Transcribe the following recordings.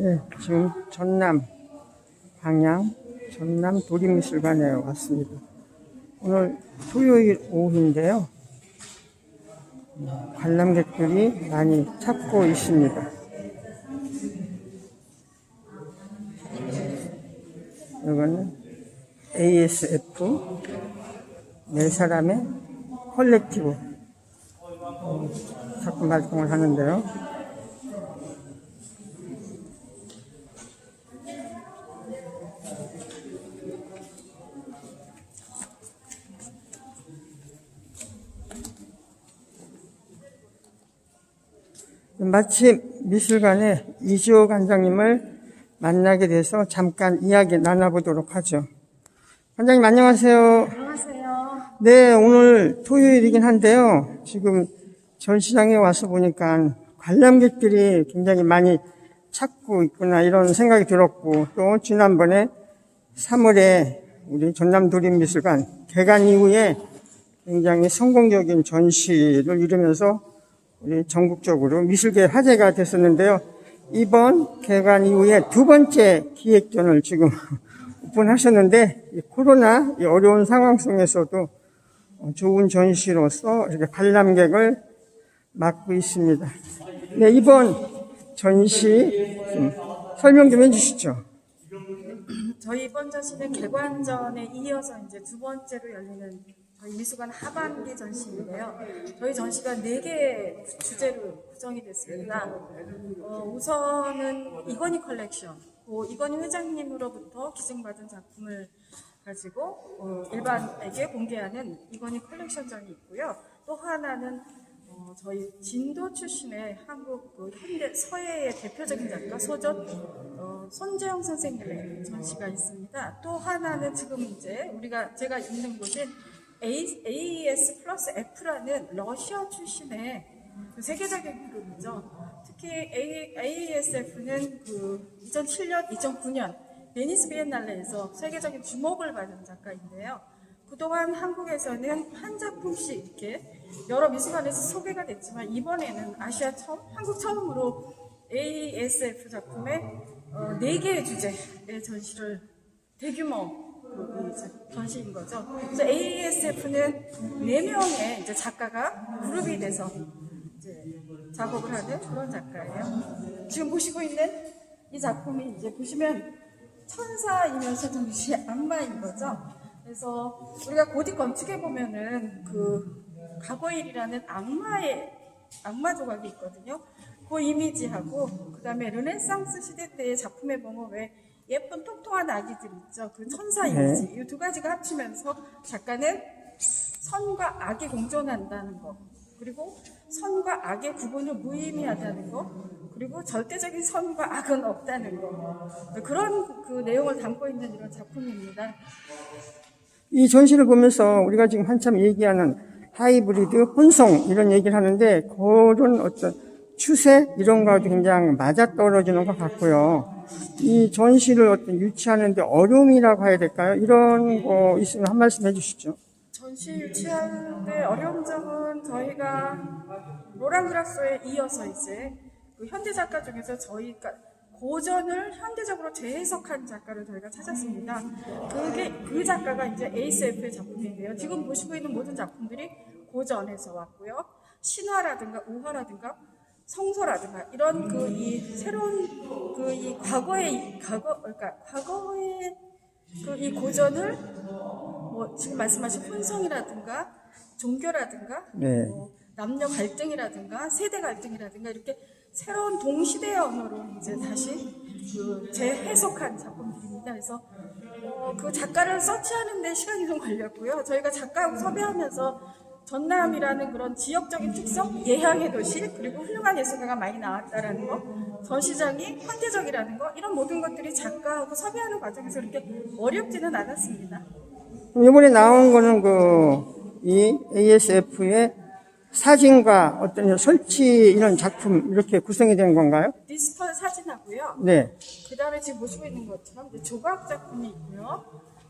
네, 지금 전남 방향 전남 도림미술관에 왔습니다. 오늘 토요일 오후인데요. 음, 관람객들이 많이 찾고 있습니다. 이거는 ASF 네 사람의 컬렉티브 어, 작품 활동을 하는데요. 마침 미술관에 이주호 관장님을 만나게 돼서 잠깐 이야기 나눠보도록 하죠. 관장님 안녕하세요. 안녕하세요. 네, 오늘 토요일이긴 한데요. 지금 전시장에 와서 보니까 관람객들이 굉장히 많이 찾고 있구나 이런 생각이 들었고 또 지난번에 3월에 우리 전남 도림미술관 개관 이후에 굉장히 성공적인 전시를 이루면서 우리 전국적으로 미술계 화제가 됐었는데요. 이번 개관 이후에 두 번째 기획전을 지금 오픈하셨는데 이 코로나 이 어려운 상황 속에서도 좋은 전시로서 이렇게 관람객을 맡고 있습니다. 네, 이번 전시 좀 설명 좀 해주시죠. 저희 이번 전시는 개관전에 이어서 이제 두 번째로 열리는 저희 미술관 하반기 전시인데요. 저희 전시가 네개 주제로 구성이 됐습니다. 어, 우선은 이건희 컬렉션, 그 이건희 회장님으로부터 기증받은 작품을 가지고 어, 일반에게 공개하는 이건희 컬렉션전이 있고요. 또 하나는 어, 저희 진도 출신의 한국 그 현대 서예의 대표적인 작가 소전 어, 손재영 선생님의 전시가 있습니다. 또 하나는 지금 이제 우리가 제가 있는 곳인 AES 플러스 F라는 러시아 출신의 그 세계적인 그룹이죠. 특히 AESF는 그 2007년, 2009년 베니스 비엔날레에서 세계적인 주목을 받은 작가인데요. 그동안 한국에서는 한 작품씩 이렇게 여러 미술관에서 소개가 됐지만 이번에는 아시아 처음, 한국 처음으로 ASF 작품의 어, 4개의 주제의 전시를 대규모 전시인 거죠. 그래서 ASF는 4명의 이제 작가가 그룹이 돼서 작업을 하는 그런 작가예요. 지금 보시고 있는 이 작품이 이제 보시면 천사이면서 동시에 악마인 거죠. 그래서 우리가 고딕 건축에 보면은 그 가고일이라는 악마의 악마 조각이 있거든요. 그 이미지하고 그 다음에 르네상스 시대 때의 작품에 보면 왜 예쁜 통통한 아기들 있죠. 그 천사 이미지. 이두 가지가 합치면서 작가는 선과 악이 공존한다는 거. 그리고 선과 악의 구분을 무의미하다는 거. 그리고 절대적인 선과 악은 없다는 거. 그런 그 내용을 담고 있는 이런 작품입니다. 이 전시를 보면서 우리가 지금 한참 얘기하는 하이브리드, 혼성 이런 얘기를 하는데 그런 어떤 추세 이런 거하고 굉장히 맞아떨어지는 것 같고요. 이 전시를 어떤 유치하는데 어려움이라고 해야 될까요? 이런 거 있으면 한 말씀 해주시죠. 전시 유치하는데 어려운 점은 저희가 로랑 그라소에 이어서 이제 그 현대 작가 중에서 저희가 고전을 현대적으로 재해석한 작가를 저희가 찾았습니다. 그게 그 작가가 이제 ASF의 작품인데요. 지금 보시고 있는 모든 작품들이 고전에서 왔고요. 신화라든가 우화라든가 성서라든가 이런 그 이 새로운 그 이 과거의 과거 그러니까 과거의 그 이 고전을 뭐 지금 말씀하신 혼성이라든가 종교라든가 네. 뭐 남녀 갈등이라든가 세대 갈등이라든가 이렇게 새로운 동시대의 언어로 이제 다시 그 재해석한 작품들입니다. 그래서 어, 그 작가를 서치하는데 시간이 좀 걸렸고요. 저희가 작가하고 섭외하면서 전남이라는 그런 지역적인 특성, 예향의 도시, 그리고 훌륭한 예술가가 많이 나왔다라는 거, 전시장이 현대적이라는 거, 이런 모든 것들이 작가하고 섭외하는 과정에서 이렇게 어렵지는 않았습니다. 이번에 나온 거는 그 이 ASF의 사진과 어떤 설치 이런 작품 이렇게 구성이 된 건가요? 디지털 사진하고요. 네. 그 다음에 지금 보시고 있는 것처럼 조각 작품이 있고요.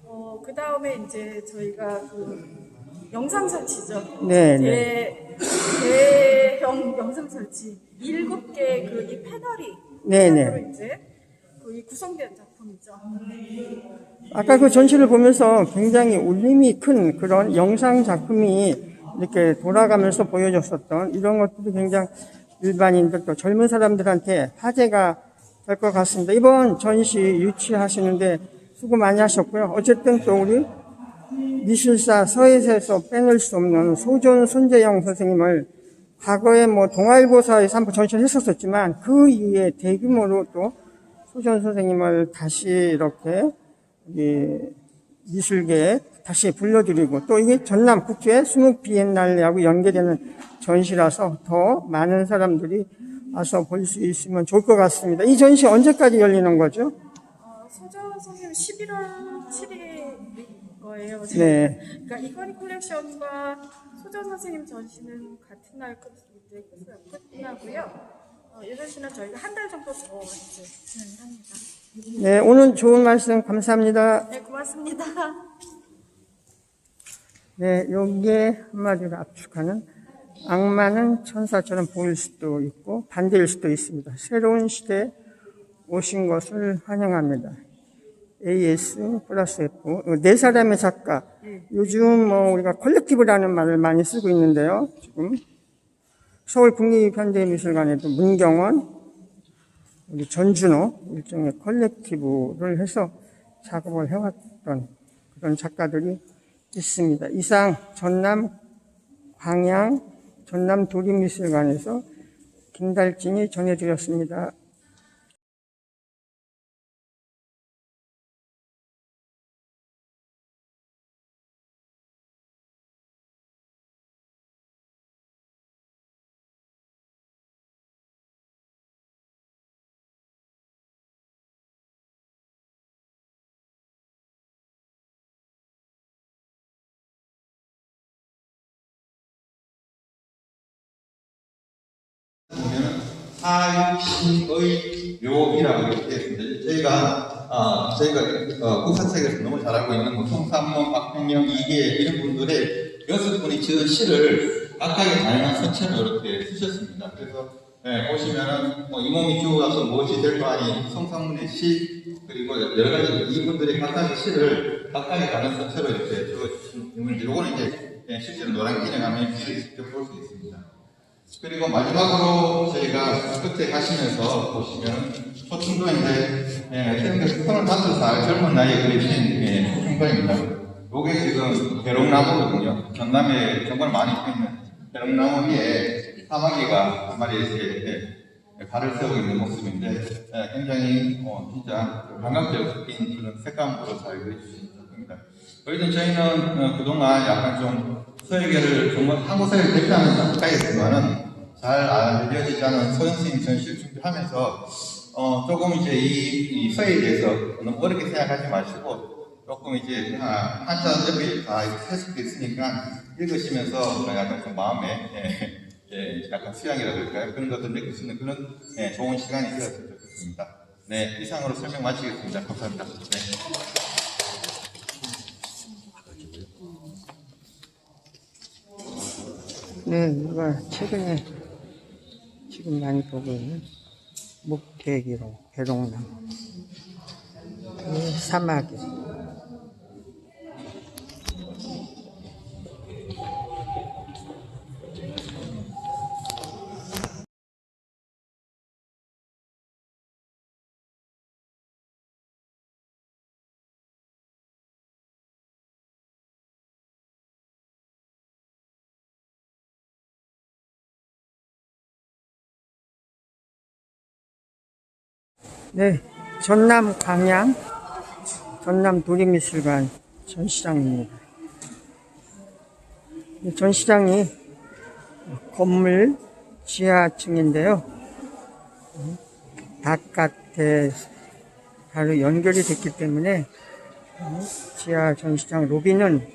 어, 그 다음에 이제 저희가 그 영상 설치죠. 네, 대, 대형 영상 설치. 일곱 개그이 패널이 네, 네. 이제 거의 구성된 작품이죠. 아까 그 전시를 보면서 굉장히 울림이 큰 그런 영상 작품이 이렇게 돌아가면서 보여줬었던 이런 것들이 굉장히 일반인들 또 젊은 사람들한테 화제가 될 것 같습니다. 이번 전시 유치하시는데 수고 많이 하셨고요. 어쨌든 또 우리 미술사 서예에서 빼놓을 수 없는 소존 손재영 선생님을 과거에 뭐 동아일보사에서 한번 전시를 했었었지만 그 이후에 대규모로 또 소존 선생님을 다시 이렇게 이 미술계에 다시 불러드리고 또 이게 전남 국제 수묵 비엔날레하고 연계되는 전시라서 더 많은 사람들이 와서 볼 수 있으면 좋을 것 같습니다. 이 전시 언제까지 열리는 거죠? 어, 소정 선생님 11월 7일인 거예요. 네. 그러니까 이건희 콜렉션과 소정 선생님 전시는 같은 날 끝, 이제 끝- 끝나고요. 어, 이 전시는 저희가 한 달 정도 더 이제 진행합니다. 네, 오늘 좋은 말씀 감사합니다. 네, 고맙습니다. 네, 여기에 한마디로 압축하는 악마는 천사처럼 보일 수도 있고 반대일 수도 있습니다. 새로운 시대에 오신 것을 환영합니다. AS 플러스 F 어, 네 사람의 작가. 요즘 뭐 우리가 컬렉티브라는 말을 많이 쓰고 있는데요. 지금 서울 국립현대미술관에도 문경원, 우리 전준호 일종의 컬렉티브를 해서 작업을 해왔던 그런 작가들이 있습니다. 이상 전남 광양 전남 도립미술관에서 김달진이 전해드렸습니다. 사유신의 묘이라고 이렇게 했습니다. 저희가 어, 저희가 어, 국사책에서 너무 잘 알고 있는 뭐 송삼모, 박평영, 이계 이런 분들의 여섯 분이 지은 시를 각각의 다양한 서체로 이렇게 쓰셨습니다. 그래서 예, 보시면은 뭐 이 몸이 죽어가서 무엇이 될 거 아니 송삼문의 시 그리고 여러 가지 이분들의 각각의 시를 각각의 다른 서체로 이렇게 적어주신 분인데 요거는 이제 예, 실제로 노란 기능하면 직접 볼 수 있습니다. 그리고 마지막으로 저희가 끝에 가시면서 보시면 초충도인데 예, 현재 25살 젊은 나이에 그리신 예, 초충도입니다. 요게 지금 대롱나무거든요. 전남에 정말 많이 피는 대롱나무 위에 사마귀가 한 마리 이렇게 예, 발을 세우고 있는 모습인데 예, 굉장히 어, 진짜 감각적인 그런 색감으로 잘 그려주신 작품입니다. 저희는 어, 그동안 약간 좀 정말 한국 서예를 대표하는 작가이지만은 잘 알려지지 않은 서현스님 전시를 준비하면서 어, 조금 이제 이, 이 서예에 대해서 너무 어렵게 생각하지 마시고 조금 이제 아, 한자 옆에 다 해석돼 있으니까 읽으시면서 약간 좀 마음에 예, 예, 약간 수양이라 그럴까요? 그런 것들 느낄 수 있는 그런 예, 좋은 시간이 되었으면 좋겠습니다. 네, 이상으로 설명 마치겠습니다. 감사합니다. 네. 네, 이거 최근에 지금 많이 보고 있는 목대기로 배롱나무 이 사마귀 네, 전남 광양 전남 도립미술관 전시장입니다. 이 전시장이 건물 지하층인데요. 바깥에 바로 연결이 됐기 때문에 지하 전시장 로비는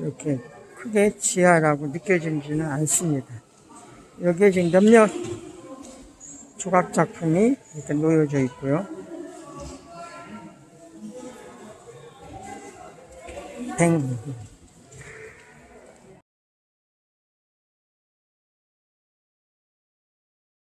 이렇게 크게 지하라고 느껴지지는 않습니다. 여기에 지금 몇몇 조각 작품이 이렇게 놓여져 있고요. 뱅